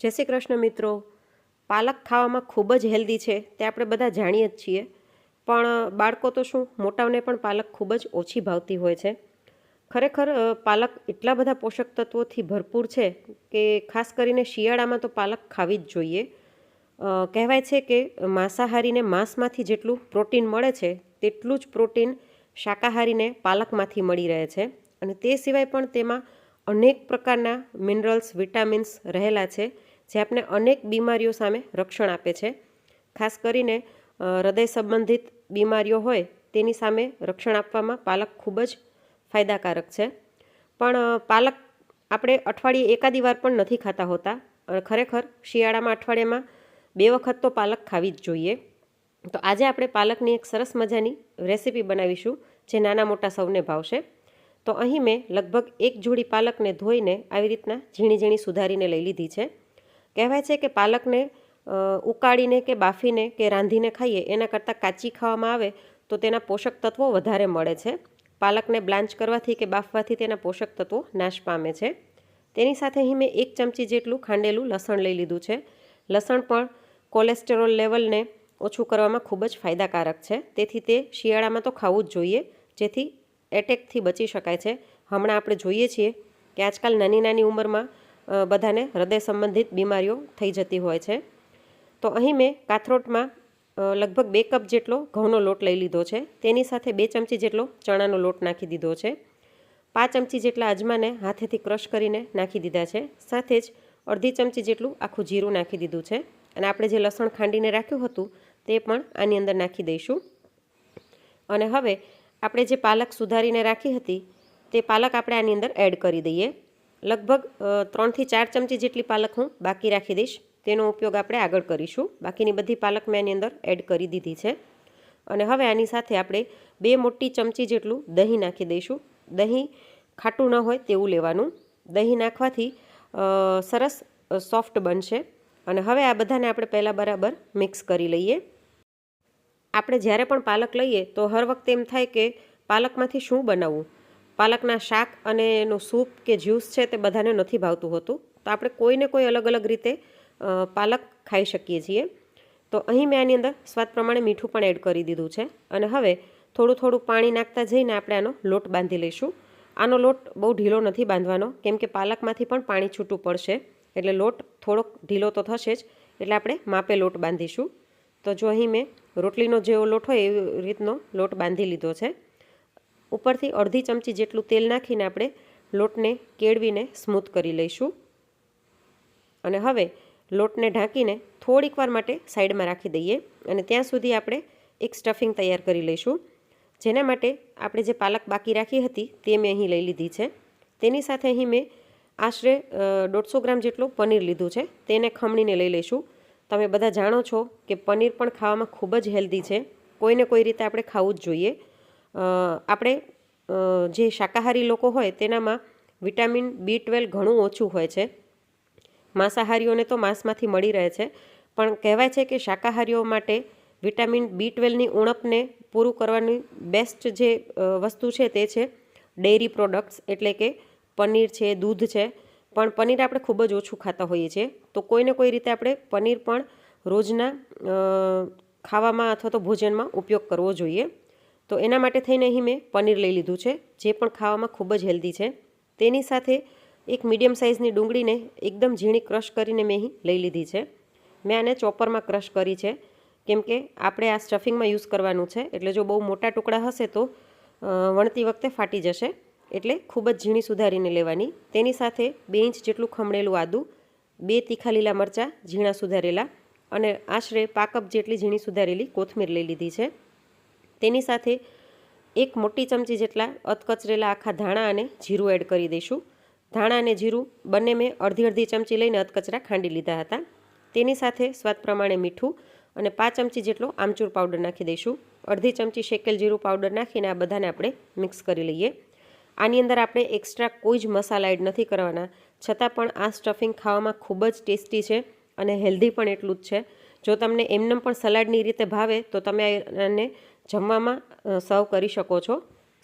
જય શ્રી કૃષ્ણ મિત્રો. પાલક ખાવામાં ખૂબ જ હેલ્ધી છે, તે આપણે બધા જાણીએ જ છીએ. પણ, બાળકો તો શું, મોટાઓને પણ પાલક ખૂબ જ ઓછી ભાવતી હોય છે. ખરેખર પાલક એટલા બધા પોષક તત્વોથી ભરપૂર છે કે ખાસ કરીને શિયાળામાં તો પાલક ખાવી જ જોઈએ. કહેવાય છે કે માંસાહારીને માંસમાંથી જેટલું પ્રોટીન મળે છે, તેટલું જ પ્રોટીન શાકાહારીને પાલકમાંથી મળી રહે છે. અને તે સિવાય પણ તેમાં અનેક પ્રકારના મિનરલ્સ, વિટામિન્સ રહેલા છે. જે આપણે અનેક બીમારીઓ સામે રક્ષણ આપે છે. ખાસ કરીને હૃદય સંબંધિત બીમારીઓ હોય, તેની સામે રક્ષણ આપવામાં પાલક ખૂબ જ ફાયદાકારક છે. પણ પાલક આપણે અઠવાડિયે એકાદી વાર પણ નથી ખાતા હોતા. ખરેખર શિયાળામાં, અઠવાડિયામાં બે વખત તો પાલક ખાવી જ જોઈએ. તો આજે આપણે પાલકની એક સરસ મજાની રેસીપી બનાવીશું, જે નાના મોટા સૌને ભાવશે. તો અહીં મેં લગભગ એક જોડી પાલકને ધોઈને આવી રીતના ઝીણી ઝીણી સુધારીને લઈ લીધી છે. કહેવાય છે કે પાલકને ઉકાળીને કે બાફીને કે રાંધીને ખાઈએ, એના કરતાં કાચી ખાવામાં આવે તો તેના પોષક તત્વો વધારે મળે છે. પાલકને બ્લાન્ચ કરવાથી કે બાફવાથી તેના પોષક તત્વો નાશ પામે છે. તેની સાથે અહીં મેં એક ચમચી જેટલું ખાંડેલું લસણ લઈ લીધું છે. લસણ પણ કોલેસ્ટેરોલ લેવલને ઓછું કરવામાં ખૂબ જ ફાયદાકારક છે. તેથી તે શિયાળામાં તો ખાવું જ જોઈએ, જેથી એટેકથી બચી શકાય છે. હમણાં આપણે જોઈએ છીએ કે આજકાલ નાની નાની ઉંમરમાં બધાને હૃદય સંબંધિત બીમારીઓ થઈ જતી હોય છે. તો અહીં મેં કાથરોટમાં લગભગ બે કપ જેટલો ઘઉંનો લોટ લઈ લીધો છે. તેની સાથે બે ચમચી જેટલો ચણાનો લોટ નાખી દીધો છે. પાંચ ચમચી જેટલા અજમાને હાથેથી ક્રશ કરીને નાખી દીધા છે. સાથે જ અડધી ચમચી જેટલું આખું જીરું નાખી દીધું છે. અને આપણે જે લસણ ખાંડીને રાખ્યું હતું, તે પણ આની અંદર નાખી દઈશું. અને હવે આપણે જે પાલક સુધારીને રાખી હતી, તે પાલક આપણે આની અંદર એડ કરી દઈએ. લગભગ ત્રણથી ચાર ચમચી જેટલી પાલક હું બાકી રાખી દઈશ. તેનો ઉપયોગ આપણે આગળ કરીશું. બાકીની બધી પાલક મેં એની અંદર એડ કરી દીધી છે. અને હવે આની સાથે આપણે બે મોટી ચમચી જેટલું દહીં નાખી દઈશું. દહીં ખાટું ન હોય તેવું લેવાનું. દહીં નાખવાથી સરસ સોફ્ટ બનશે. અને હવે આ બધાને આપણે પહેલાં બરાબર મિક્સ કરી લઈએ. આપણે જ્યારે પણ પાલક લઈએ તો હર વખતે એમ થાય કે પાલકમાંથી શું બનાવવું? પાલકના શાક અને એનું સૂપ કે જ્યુસ છે તે બધાને નથી ભાવતું હોતું. તો આપણે કોઈને કોઈ અલગ અલગ રીતે પાલક ખાઈ શકીએ છીએ. તો અહીં મેં આની અંદર સ્વાદ પ્રમાણે મીઠું પણ એડ કરી દીધું છે. અને હવે થોડું થોડું પાણી નાખતા જઈને આપણે આનો લોટ બાંધી લઈશું. આનો લોટ બહુ ઢીલો નથી બાંધવાનો, કેમ કે પાલકમાંથી પણ પાણી છૂટું પડશે. એટલે લોટ થોડોક ઢીલો તો થશે જ, એટલે આપણે માપે લોટ બાંધીશું. તો જો અહીં મેં રોટલીનો જેવો લોટ હોય એવી રીતનો લોટ બાંધી લીધો છે. ઉપરથી અડધી ચમચી જેટલું તેલ નાખીને આપણે લોટને કેળવીને સ્મૂથ કરી લઈશું. અને હવે લોટને ઢાંકીને થોડીક વાર માટે સાઈડમાં રાખી દઈએ અને ત્યાં સુધી આપણે એક સ્ટફિંગ તૈયાર કરી લઈશું. જેના માટે આપણે જે પાલક બાકી રાખી હતી તે મેં અહીં લઈ લીધી છે. તેની સાથે અહીં મેં આશરે દોઢસો ગ્રામ જેટલું પનીર લીધું છે. તેને ખમણીને લઈ લઈશું. તમે બધા જાણો છો કે પનીર પણ ખાવામાં ખૂબ જ હેલ્ધી છે. કોઈને કોઈ રીતે આપણે ખાવું જ જોઈએ. આપણે જે શાકાહારી લોકો હોય તેનામાં વિટામિન બી ટ્વેલ્વ ઘણું ઓછું હોય છે. માંસાહારીઓને તો માંસમાંથી મળી રહે છે. પણ કહેવાય છે કે શાકાહારીઓ માટે વિટામિન બી ટ્વેલ્વની ઉણપને પૂરું કરવાની બેસ્ટ જે વસ્તુ છે તે છે ડેરી પ્રોડક્ટ્સ. એટલે કે પનીર છે, દૂધ છે. પણ પનીર આપણે ખૂબ જ ઓછું ખાતા હોઈએ છીએ. તો કોઈને કોઈ રીતે આપણે પનીર પણ રોજના ખાવામાં અથવા તો ભોજનમાં ઉપયોગ કરવો જોઈએ. તો એના માટે થઈને અહીં મેં પનીર લઈ લીધું છે, જે પણ ખાવામાં ખૂબ જ હેલ્ધી છે. તેની સાથે એક મીડિયમ સાઇઝની ડુંગળીને એકદમ ઝીણી ક્રશ કરીને મેં અહીં લઈ લીધી છે. મેં આને ચોપરમાં ક્રશ કરી છે, કેમ કે આપણે આ સ્ટફિંગમાં યુઝ કરવાનું છે, એટલે જો બહુ મોટા ટુકડા હશે તો વણતી વખતે ફાટી જશે. એટલે ખૂબ જ ઝીણી સુધારીને લેવાની. તેની સાથે બે ઇંચ જેટલું ખમણેલું આદું, બે તીખા લીલા મરચાં, ઝીણા સુધારેલા અને આશરે પાકપ જેટલી ઝીણી સુધારેલી કોથમીર લઈ લીધી છે. તેની સાથે એક મોટી ચમચી જેટલા અધકચરેલા આખા ધાણા અને જીરું એડ કરી દઈશું. ધાણા અને જીરું બંને મેં અડધી અડધી ચમચી લઈને અધકચરા ખાંડી લીધા હતા. તેની સાથે સ્વાદ પ્રમાણે મીઠું અને પાંચ ચમચી જેટલો આમચૂર પાવડર નાખી દઈશું. અડધી ચમચી શેકેલ જીરું પાવડર નાખીને આ બધાને આપણે મિક્સ કરી લઈએ. આની અંદર આપણે એક્સ્ટ્રા કોઈ જ મસાલા એડ નથી કરવાના. છતાં પણ આ સ્ટફિંગ ખાવામાં ખૂબ જ ટેસ્ટી છે અને હેલ્ધી પણ એટલું જ છે. જો તમને એમનેમ પણ સલાડની રીતે ભાવે તો તમે આને જમવામાં સર્વ કરી શકો છો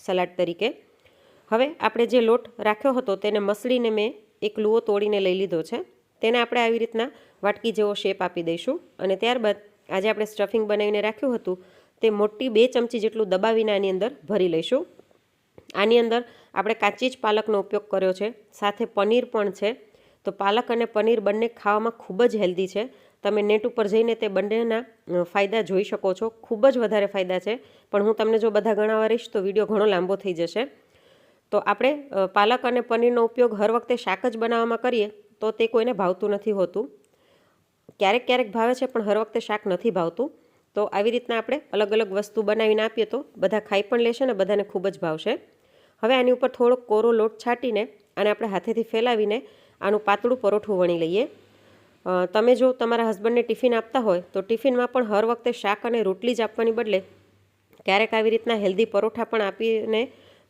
સલાડ તરીકે. હવે આપણે જે લોટ રાખ્યો હતો તેને મસળીને મેં એક લુઓ તોડીને લઈ લીધો છે. તેને આપણે આવી રીતના વાટકી જેવો શેપ આપી દઈશું અને ત્યારબાદ આજે આપણે સ્ટફિંગ બનાવીને રાખ્યું હતું તે મોટી બે ચમચી જેટલું દબાવીને આની અંદર ભરી લઈશું. આની અંદર આપણે કાચી જ પાલકનો ઉપયોગ કર્યો છે, સાથે પનીર પણ છે. તો પાલક અને પનીર બંને ખાવામાં ખૂબ જ હેલ્ધી છે. તમે નેટ ઉપર જઈને તે બંનેના ફાયદા જોઈ શકો છો. ખૂબ જ વધારે ફાયદા છે. પણ હું તમને જો બધા ગણાવવા રહીશ તો વીડિયો ઘણો લાંબો થઈ જશે. તો આપણે પાલક અને પનીરનો ઉપયોગ હર વખતે શાક જ બનાવવામાં કરીએ તો તે કોઈને ભાવતું નથી હોતું. ક્યારેક ક્યારેક ભાવે છે પણ હર વખતે શાક નથી ભાવતું. તો આવી રીતના આપણે અલગ અલગ વસ્તુ બનાવીને આપીએ તો બધા ખાઈ પણ લેશે ને બધાને ખૂબ જ ભાવશે. હવે આની ઉપર થોડોક કોરો લોટ છાંટીને અને આપણે હાથેથી ફેલાવીને આનું પાતળું પરોઠું વણી લઈએ. તમે જો તમારા હસબન્ડને ટિફિન આપતા હોય, તો ટિફિનમાં પણ હર વખતે શાક અને રોટલી જ આપવાની બદલે ક્યારેક આવી રીતના હેલ્ધી પરોઠા પણ આપીને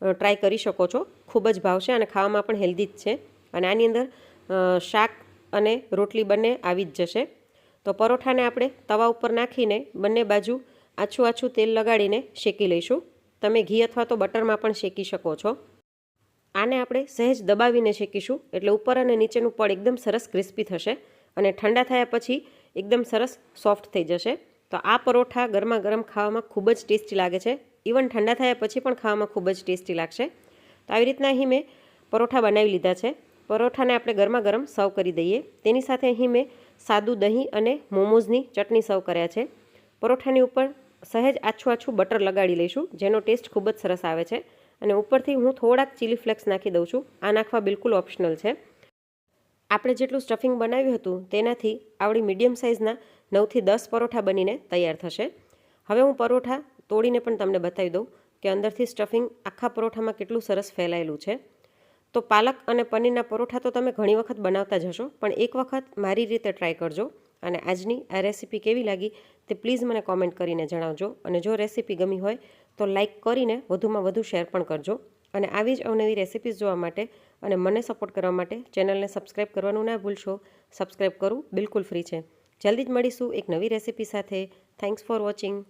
ટ્રાય કરી શકો છો. ખૂબ જ ભાવશે અને ખાવામાં પણ હેલ્ધી જ છે. અને આની અંદર શાક અને રોટલી બંને આવી જ જશે. તો પરોઠાને આપણે તવા ઉપર નાખીને બંને બાજુ આછું આછું તેલ લગાડીને શેકી લઈશું. તમે ઘી અથવા તો બટરમાં પણ શેકી શકો છો. આને આપણે સહેજ દબાવીને શેકીશું. એટલે ઉપર અને નીચેનું પડ એકદમ સરસ ક્રિસ્પી થશે. અને ઠંડા થયા પછી એકદમ સરસ સોફ્ટ થઈ જશે. તો આ પરોઠા ગરમા ગરમ ખાવામાં ખૂબ જ ટેસ્ટી લાગે છે. ઇવન ઠંડા થયા પછી પણ ખાવામાં ખૂબ જ ટેસ્ટી લાગશે. તો આવી રીતના અહીં મેં પરોઠા બનાવી લીધા છે. પરોઠાને આપણે ગરમા ગરમ સર્વ કરી દઈએ. તેની સાથે અહીં મેં સાદું દહીં અને મોમોઝની ચટણી સર્વ કર્યા છે. પરોઠાની ઉપર સહેજ આછું આછું બટર લગાડી લઈશું, જેનો ટેસ્ટ ખૂબ જ સરસ આવે છે. અને ઉપરથી હું થોડાક ચીલી ફ્લેક્સ નાખી દઉં છું. આ નાખવા બિલકુલ ઓપ્શનલ છે. આપણે જેટલું સ્ટફિંગ બનાવ્યું હતું તેનાથી આવડી મીડિયમ સાઇઝના નવથી દસ પરોઠા બનીને તૈયાર થશે. હવે હું પરોઠા તોડીને પણ તમને બતાવી દઉં કે અંદરથી સ્ટફિંગ આખા પરોઠામાં કેટલું સરસ ફેલાયેલું છે. તો પાલક અને પનીરના પરોઠા તો તમે ઘણી વખત બનાવતા જ હશો, પણ એક વખત મારી રીતે ટ્રાય કરજો અને આજની આ રેસીપી કેવી લાગી તે પ્લીઝ મને કોમેન્ટ કરીને જણાવજો અને જો રેસીપી ગમી હોય તો લાઇક કરીને વધુમાં વધુ શેર પણ કરજો. અને આવી જ અવનવી રેસિપીઝ જોવા માટે અને મને સપોર્ટ કરવા માટે ચેનલને સબસ્ક્રાઈબ કરવાનું ના ભૂલશો. સબસ્ક્રાઈબ કરવું બિલકુલ ફ્રી છે. જલ્દી જ મળીશું એક નવી રેસિપી સાથે. Thanks for watching